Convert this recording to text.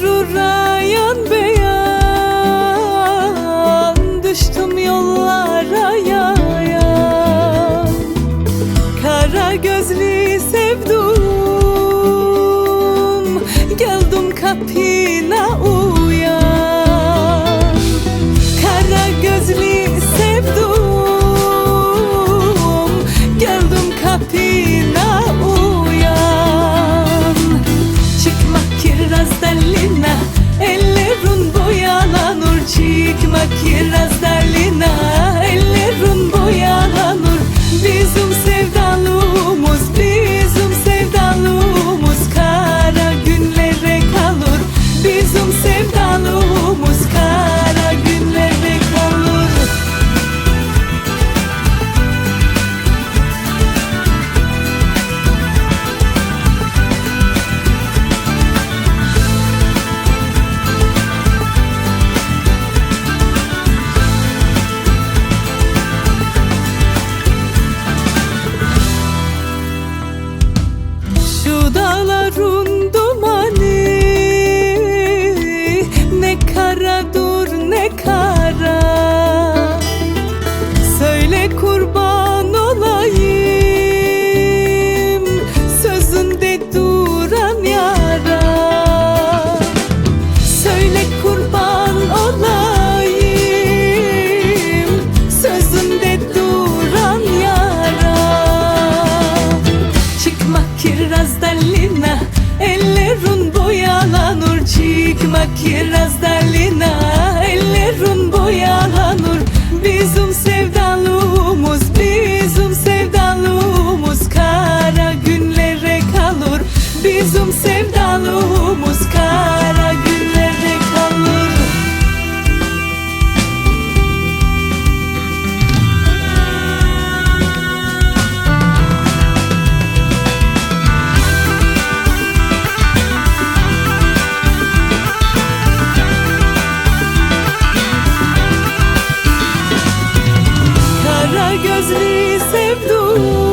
gurura yan beyan Düştüm yollara yayan. Kara gözlü sevdum Geldim kapına uğrayan. kiraz dallina, ellerun boyalanur çıkmak kiraz dallina. gözlü sevdum